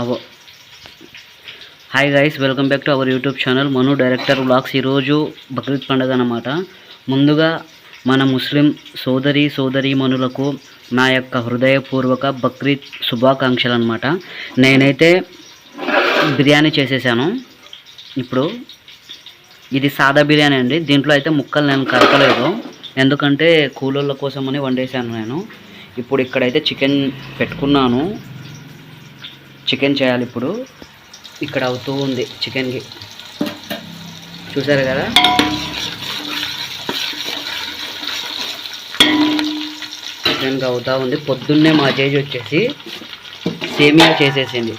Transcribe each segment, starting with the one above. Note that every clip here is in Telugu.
అవ hi guys welcome back to our YouTube channel Manu director vlogs ఈరోజు బక్రీద్ పండుగ అనమాట ముందుగా మన ముస్లిం సోదరి సోదరి మనులకు నా యొక్క హృదయపూర్వక బక్రీద్ శుభాకాంక్షలు అనమాట నేనైతే బిర్యానీ చేసేసాను. ఇప్పుడు ఇది సాదా బిర్యానీ అండి. దీంట్లో అయితే ముక్కలు నేను కలపలేదు. ఎందుకంటే కూలోళ్ళ కోసమని వండేసాను నేను. ఇప్పుడు ఇక్కడైతే చికెన్ పెట్టుకున్నాను. చికెన్ చేయాలి ఇప్పుడు. ఇక్కడ అవుతూ ఉంది చికెన్కి. చూసారు కదా? చికెన్కి అవుతూ ఉంది. పొద్దున్నే మా చేసి వచ్చేసి సేమియా చేసేసింది.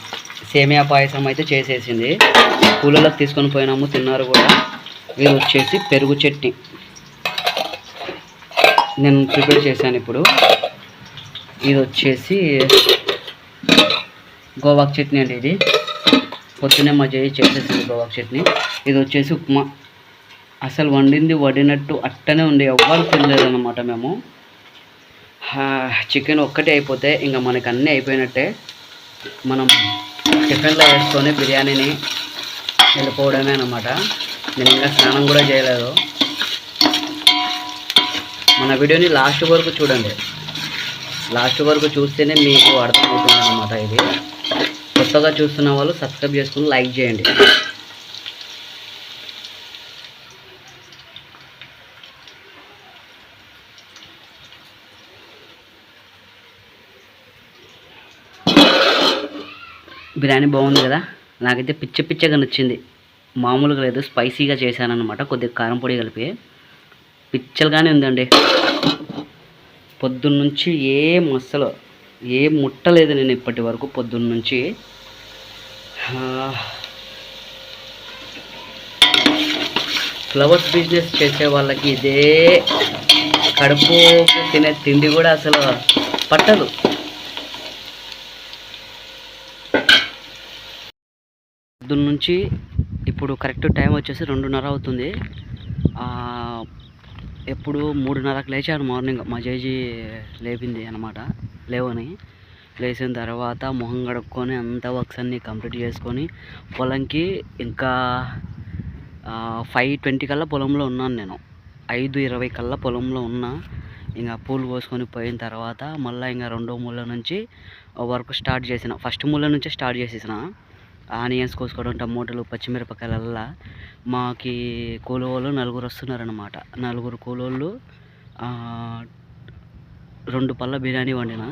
సేమియా పాయసం అయితే చేసేసింది. పూలలోకి తీసుకొని పోయినాము తిన్నారు కూడా. ఇది వచ్చేసి పెరుగు చట్నీ. నేను ప్రిపేర్ చేశాను ఇప్పుడు. ఇది వచ్చేసి గోవాక్ చట్నీ అండి ఇది. పొద్దునే మా చేయి చేసేసింది గోవాక్ చట్నీ. ఇది వచ్చేసి ఉప్మా. అసలు వండింది వడినట్టు అట్టనే ఉంది. ఎవ్వరు తినలేదు అనమాట మేము చికెన్ ఒక్కటే అయిపోతే ఇంకా మనకి అన్నీ అయిపోయినట్టే. మనం టిఫిన్లో వేసుకొని బిర్యానీని వెళ్ళిపోవడమే అనమాట నేను ఇంకా స్నానం కూడా చేయలేదు. మన వీడియోని లాస్ట్ వరకు చూడండి. లాస్ట్ వరకు చూస్తేనే మీకు అర్థమవుతుంది అనమాట ఇది. కొత్తగా చూస్తున్న వాళ్ళు సబ్స్క్రైబ్ చేసుకుని లైక్ చేయండి. బిర్యానీ బాగుంది కదా? నాకైతే పిచ్చ పిచ్చగా నచ్చింది. మామూలుగా లేదు స్పైసీగా చేశానన్నమాట. కొద్దిగా కారం పొడి కలిపి. పిచ్చలుగానే ఉందండి. పొద్దున్నుంచి ఏం అస్సలు ఏ ముట్టలేదు నేను ఇప్పటి వరకు పొద్దున్న నుంచి ఫ్లవర్స్ బిజినెస్ చేసే వాళ్ళకి ఇదే కడుపు తినే తిండి కూడా అసలు పట్టదు. పొద్దున్న నుంచి ఇప్పుడు కరెక్ట్ టైం వచ్చేసి రెండున్నర అవుతుంది. ఎప్పుడు మూడున్నరకు లేచాను మార్నింగ్. మా జేజీ లేపింది అనమాట లేవని. లేచిన తర్వాత మొహం కడుక్కొని అంతా వర్క్స్ అన్నీ కంప్లీట్ చేసుకొని పొలంకి ఇంకా ఫైవ్ ట్వంటీ కల్లా పొలంలో ఉన్నాను నేను. ఐదు ఇరవై కల్లా పొలంలో ఉన్నా. ఇంకా పూలు కోసుకొని పోయిన తర్వాత మళ్ళీ ఇంకా రెండో మూల నుంచి వర్క్ స్టార్ట్ చేసిన. ఫస్ట్ మూల నుంచే స్టార్ట్ చేసేసిన. ఆనియన్స్ కోసుకోవడం టమోటాలు పచ్చిమిరపకాయలల్లా. మాకి కూలోళ్ళు నలుగురు వస్తున్నారనమాట నలుగురు కూలోళ్ళు రెండు పళ్ళ బిర్యానీ వండిన.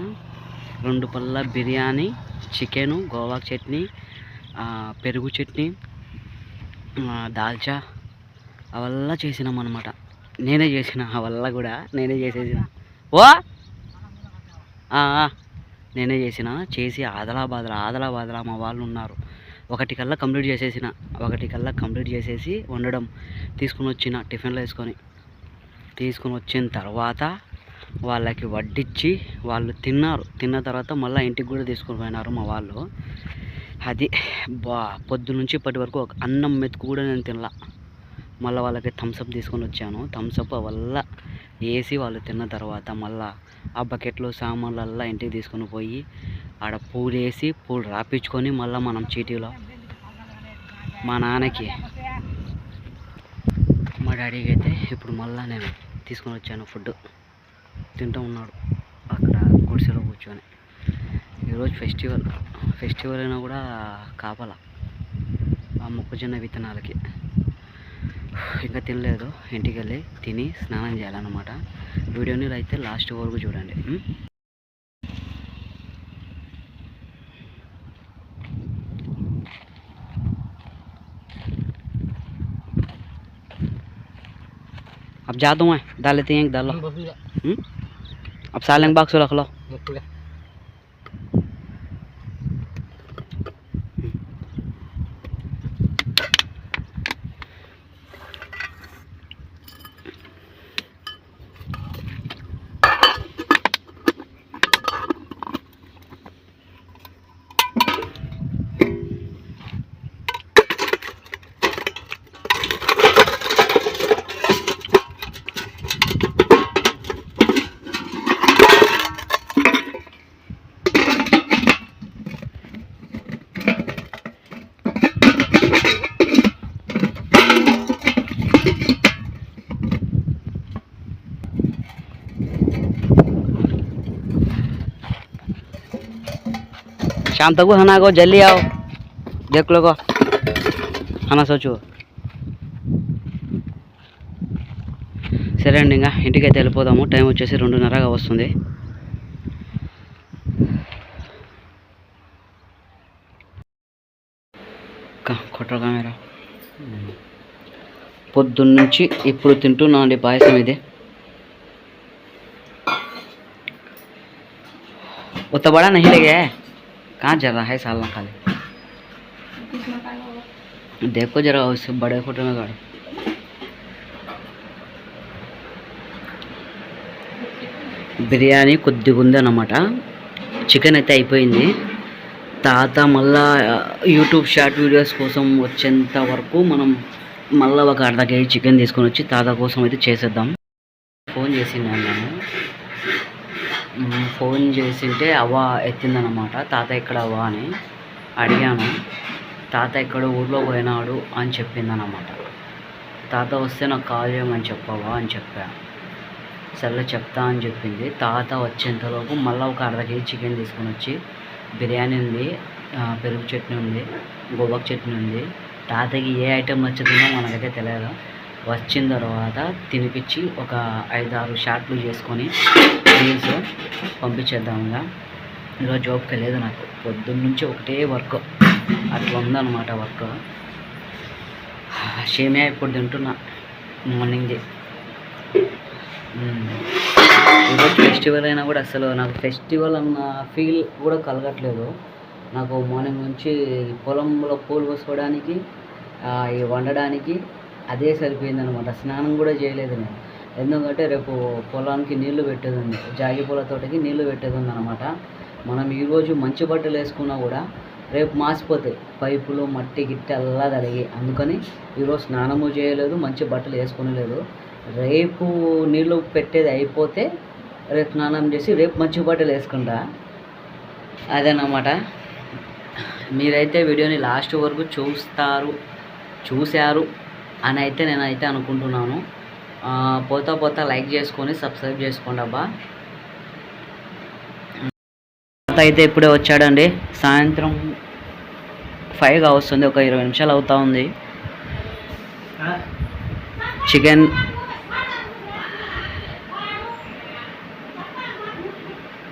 రెండు పళ్ళ బిర్యానీ చికెను గోవా చట్నీ పెరుగు చట్నీ దాల్చా అవల్లా చేసినాం అనమాట నేనే చేసిన అవల్లా కూడా నేనే చేసేసిన. ఓ! నేనే చేసిన చేసి ఆదలా బాదలా ఆదలా మా వాళ్ళు ఉన్నారు. ఒకటి కల్లా కంప్లీట్ చేసేసిన ఒకటి కల్లా కంప్లీట్ చేసేసి వండడం తీసుకుని వచ్చిన టిఫిన్లో వేసుకొని తీసుకుని వచ్చిన తర్వాత వాళ్ళకి వడ్డించి వాళ్ళు తిన్నారు. తిన్న తర్వాత మళ్ళీ ఇంటికి కూడా తీసుకొని పోయినారు మా వాళ్ళు. అది బా పొద్దు నుంచి ఇప్పటి వరకు ఒక అన్నం మెతుకు కూడా నేను తినలా. మళ్ళీ వాళ్ళకి థమ్స్అప్ తీసుకొని వచ్చాను. థమ్స్అప్ వల్ల వేసి వాళ్ళు తిన్న తర్వాత మళ్ళా ఆ బకెట్లో సామాన్లల్లా ఇంటికి తీసుకొని పోయి ఆడ పూలు వేసి పూలు రాపించుకొని మళ్ళీ మనం చీటీలో మా నాన్నకి మా డాడీకి అయితే ఇప్పుడు మళ్ళీ నేను తీసుకొని వచ్చాను ఫుడ్ తింటూ ఉన్నాడు అక్కడ గుడిసెలో కూర్చొని ఈరోజు ఫెస్టివల్ ఫెస్టివల్ అయినా కూడా కాపల ఆ మొక్కజొన్న విత్తనాలకి ఇంకా తినలేదు ఇంటికి వెళ్ళి తిని స్నానం చేయాలన్నమాట వీడియోని అయితే లాస్ట్ వరకు చూడండి ఉం? अब जा दूँ मैं डाल लेते हैं एक डालो हम्म? अब सालंग बाग से रख लो शाम तक खाना को जल्दी आओ देख लो को खाना सोचो సరే అండి ఇంకా ఇంటికైతే వెళ్ళిపోదాము టైం వచ్చేసి రెండున్నరగా వస్తుంది క- కొట్ర కెమెరా పొద్దున్నుంచి ఇప్పుడు తింటున్నా అండి పాయసం ఇది उतना बड़ा नहीं लगे कहाँ जा रहा है साल खाली देखो जरा उससे बड़े फोटो में गाड़ो బిర్యానీ కొద్దిగా ఉందన్నమాట చికెన్ అయితే అయిపోయింది తాత మళ్ళా యూట్యూబ్ షార్ట్ వీడియోస్ కోసం వచ్చేంత వరకు మనం మళ్ళీ ఒక అర్ధ కేజీ చికెన్ తీసుకొని వచ్చి తాత కోసం అయితే చేసేద్దాం ఫోన్ చేసిండాను నేను మ్మ్, ఫోన్ చేసింటే అవ్వ ఎత్తిందనమాట తాత ఎక్కడ అవ్వ అని అడిగాను. తాత ఎక్కడ ఊర్లో పోయినాడు అని చెప్పిందనమాట తాత వస్తే నాకు కాల్ చేయమని చెప్పవా అని చెప్పాను సర్లే చెప్తా అని చెప్పింది. తాత వచ్చేంతలోపు మళ్ళీ ఒక అర్ధ కేజీ చికెన్ తీసుకొని వచ్చి బిర్యానీ ఉంది పెరుగు చట్నీ ఉంది గోబాక్ చట్నీ ఉంది. తాతకి ఏ ఐటెం నచ్చుతుందో మనకైతే తెలియదు. వచ్చిన తర్వాత తినిపించి ఒక ఐదు ఆరు షాట్లు చేసుకొని రీల్స్ పంపించేద్దాముగా ఈరోజు జాబ్కి లేదు నాకు. పొద్దున్న నుంచి ఒకటే వర్క్. అట్లా ఉందన్నమాట వర్క్. షేమియా ఇప్పుడు తింటున్నా. మార్నింగ్ది ఈరోజు ఫెస్టివల్ అయినా కూడా అసలు నాకు ఫెస్టివల్ అన్న ఫీల్ కూడా కలగట్లేదు. నాకు మార్నింగ్ నుంచి పొలంలో పూలు కోసుకోవడానికి వండడానికి అదే సరిపోయింది అనమాట స్నానం కూడా చేయలేదు నేను ఎందుకంటే రేపు పొలానికి నీళ్ళు పెట్టేది ఉంది జాగి పూల తోటకి నీళ్ళు పెట్టేది ఉంది అనమాట మనం ఈరోజు మంచి బట్టలు వేసుకున్నా కూడా రేపు మాసిపోతాయి. పైపులు మట్టి గిట్టి అల్లా తలిగి అందుకని ఈరోజు స్నానము చేయలేదు మంచి బట్టలు వేసుకునలేదు. రేపు నీళ్ళు పెట్టేది అయిపోతే రేపు స్నానం చేసి రేపు మంచి బట్టలు వేసుకుంటా. అదేనమాట. మీరైతే వీడియోని లాస్ట్ వరకు చూస్తారు చూశారు. అని అయితే నేనైతే అనుకుంటున్నాను. పోతా పోతా లైక్ చేసుకొని సబ్స్క్రైబ్ చేసుకోండి అబ్బా. అయితే ఇప్పుడే వచ్చాడండి. సాయంత్రం ఫైవ్గా వస్తుంది ఒక ఇరవై నిమిషాలు అవుతా ఉంది. చికెన్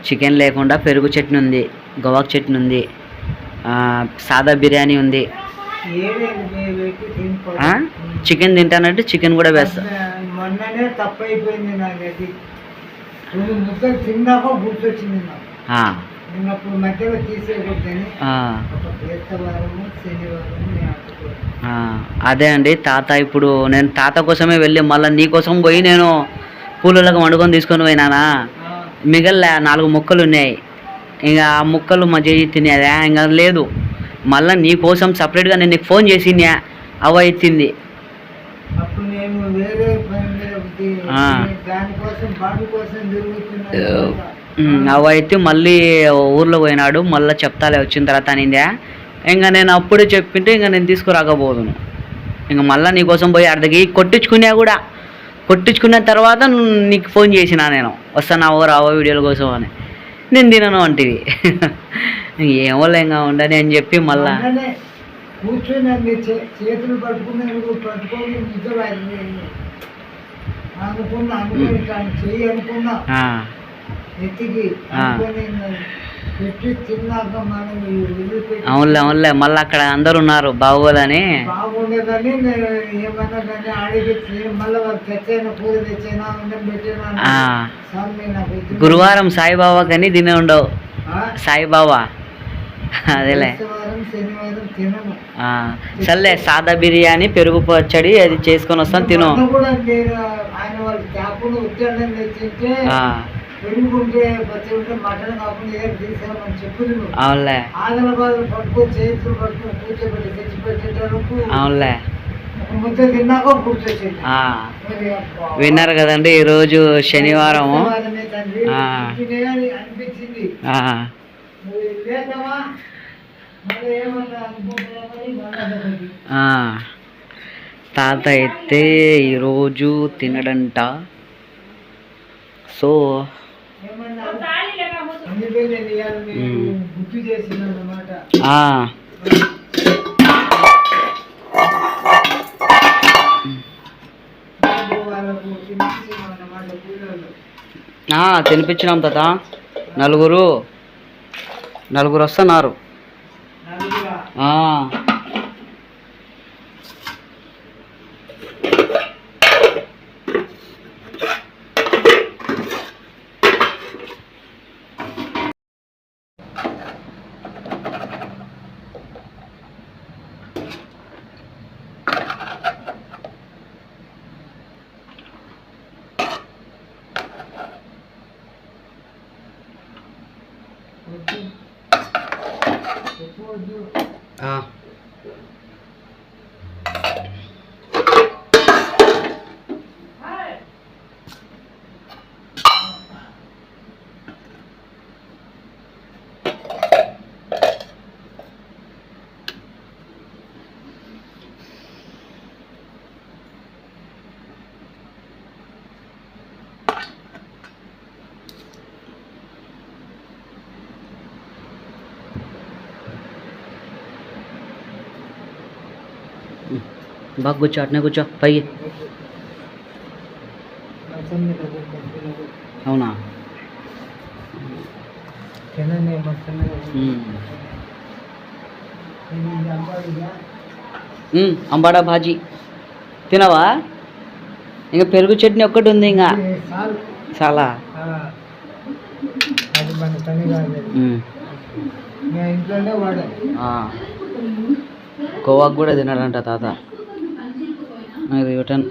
చికెన్ లేకుండా పెరుగు చట్నీ ఉంది గవాక్ చట్నీ ఉంది సాదా బిర్యానీ ఉంది? చికెన్ తింటానంటే చికెన్ కూడా వేస్తా. మొన్ననే తప్పైపోయింది ముద్దలు తిన్నాక గుర్తొచ్చింది నాకు. మధ్యలో తీసేయకూడదని. అదే అండి తాత ఇప్పుడు నేను తాత కోసమే వెళ్ళి మళ్ళీ నీ కోసం పోయి నేను పూలలకు వండుకొని తీసుకొని పోయినానా? మిగల్లే నాలుగు ముక్కలు ఉన్నాయి. ఇంకా ఆ ముక్కలు మా చేయి తినేదా. ఇంకా లేదు. మళ్ళీ నీ కోసం సపరేట్గా నేను నీకు ఫోన్ చేసిందా. అవ ఎత్తింది అప్పుడు వేరే. దానికోసం కోసం అవ ఎత్తి మళ్ళీ ఊర్లో పోయినాడు మళ్ళీ చెప్తాలే వచ్చిన తర్వాత అనిందా? ఇంకా నేను అప్పుడే చెప్పింటే ఇంకా నేను తీసుకురాకపోదును. ఇంకా మళ్ళీ నీకోసం పోయి అర్ధకి కొట్టించుకున్నా కూడా. కొట్టించుకున్న తర్వాత నీకు ఫోన్ చేసిన నేను. వస్తానావో రావో వీడియోల కోసం అని. నేను తినను అంటివి. ఏమో లేంగా ఉండని అని చెప్పి మళ్ళా. కూర్చొని చే- చేతులు పట్టుకున్నాను పట్టుకొని నిద్ర అనుకున్నా అనుకుని దాన్ని చెయ్యి అనుకున్నా. ఎత్తికి. అనుకొని పెట్టి తిన్నాక మనం అవునులే అవునులే మళ్ళీ అక్కడ అందరు ఉన్నారు బాగోదని బాగుండదని నేను ఏమన్నా కానీ అడిగి మళ్ళీ తెచ్చైనా కూర తెచ్చైనా పెట్టినా గురువారం సాయిబాబా కానీ తినే ఉండవు? సాయిబాబా. అదేలే. శనివారం సర్లే సాదా బిర్యానీ పెరుగు పచ్చడి అది చేసుకొని వస్తాను తిను. అవునులే. అవునులే. విన్నారు కదండి ఈరోజు అని అనిపించింది. తాత అయితే ఈరోజు తినడంట. సో తినిపించినాం తాత. నలుగురు. నలుగురు వస్తున్నారు. నలుగురా ఆ, వద్దు. ఎక్కువ వద్దు. ఆ. బాగా కూర్చో అట్నే కూర్చో పైకి. అవునా అంబాడా భాజీ తినవా? ఇంకా పెరుగు చట్నీ ఒక్కటి ఉంది ఇంకా. చాలు. గోవాకు కూడా తినడంట తాత. అది రిటర్న్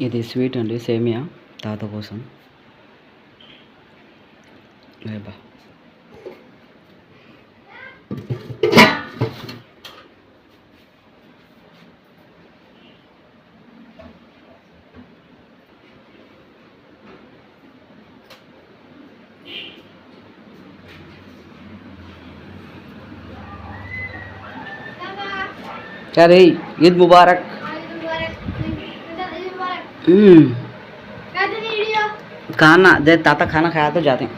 ఇది స్వీట్ అండి సేమియా తాత కోసం లేబా क्या रे ईद मुबारक हम्म खाना दे ताता खाना खाया तो जाते हैं।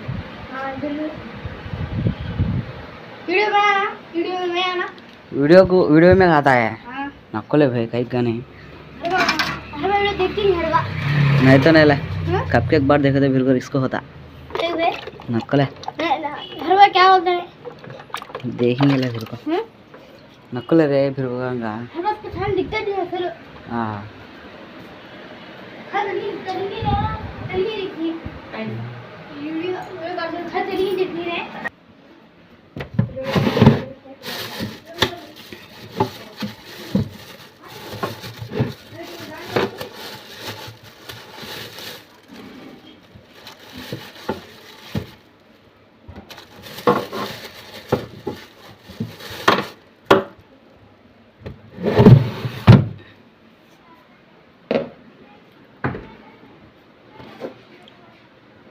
वीडियो को वीडियो में खाता है। नक्कल है भाई कहीं का नहीं। नहीं तो नहीं ले। कब के एक बार देखे तो बिल्कुल इसको होता। नक्कल है क्या होता है? देखेंगे ले फिर को। नक्कल है रे फिर को? हाँ। हाँ चलिए चलिए चलिए देखिए वीडियो वीडियो कर चलिए देखिए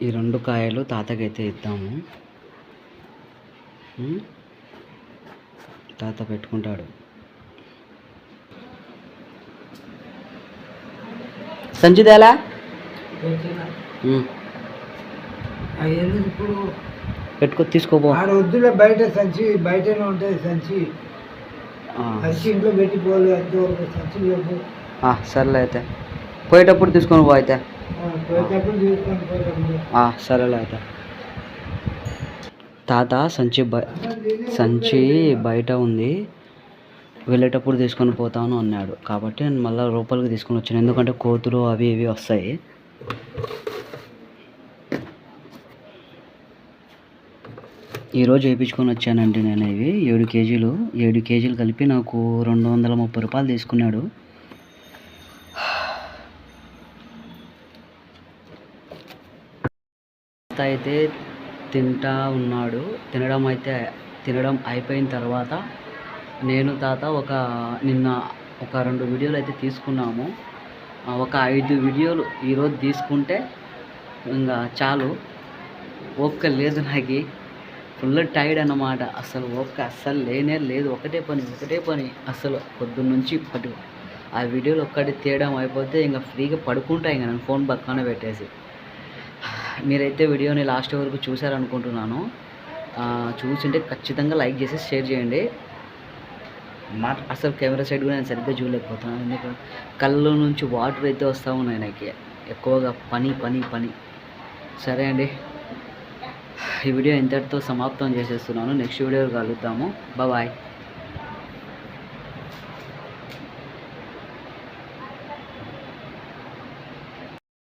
ఈ రెండు కాయలు తాతకైతే ఇద్దాము. తాత పెట్టుకుంటాడు. సంచిదేలా ఇప్పుడు? పెట్టుకో తీసుకోపో. వద్దులే బయట సంచి బయటనే ఉంటుంది సంచి. సంచి ఇంట్లో పెట్టి పోలే అంతవరకు సంచి సర్లే అయితే. పోయేటప్పుడు తీసుకొని పో అయితే. సరేలే అయితే. తాత సంచి బ సంచి బయట ఉంది. వెళ్ళేటప్పుడు తీసుకొని పోతాను అన్నాడు. కాబట్టి నేను మళ్ళీ రూపాయలకి తీసుకొని వచ్చాను. ఎందుకంటే కోతులు అవి ఇవి వస్తాయి. ఈరోజు వేయించుకొని వచ్చానండి నేను ఇవి ఏడు కేజీలు. ఏడు కేజీలు కలిపి నాకు రెండు వందల ముప్పై రూపాయలు తీసుకున్నాడు. తాత అయితే తింటా ఉన్నాడు. తినడం అయితే తినడం అయిపోయిన తర్వాత నేను తాత ఒక నిన్న ఒక రెండు వీడియోలు అయితే తీసుకున్నాము. ఒక ఐదు వీడియోలు ఈరోజు తీసుకుంటే ఇంకా చాలు. ఓపిక లేదు నాకు. ఫుల్ టైర్డ్ అన్నమాట. అసలు ఓపిక అస్సలు లేనే లేదు. ఒకటే పని ఒకటే పని. అసలు పొద్దున్న నుంచి ఇప్పటి ఆ వీడియోలు ఒక్కటి తీయడం అయిపోతే ఇంకా ఫ్రీగా పడుకుంటా. ఇంకా నేను ఫోన్ పక్కన పెట్టేసి. మీరైతే వీడియోని లాస్ట్ వరకు చూసారనుకుంటున్నాను చూసింటే ఖచ్చితంగా లైక్ చేసి షేర్ చేయండి. మా అసలు కెమెరా సైడ్ కూడా నేను సరిగ్గా చూడలేకపోతున్నాను. ఎందుకంటే కళ్ళు నుంచి వాటర్ అయితే వస్తూ ఉన్నాయి నాకు. ఎక్కువగా పని పని పని. సరే అండి. ఈ వీడియో ఇంతటితో సమాప్తం చేసేస్తున్నాను. నెక్స్ట్ వీడియో కలుద్దాము. బాయ్.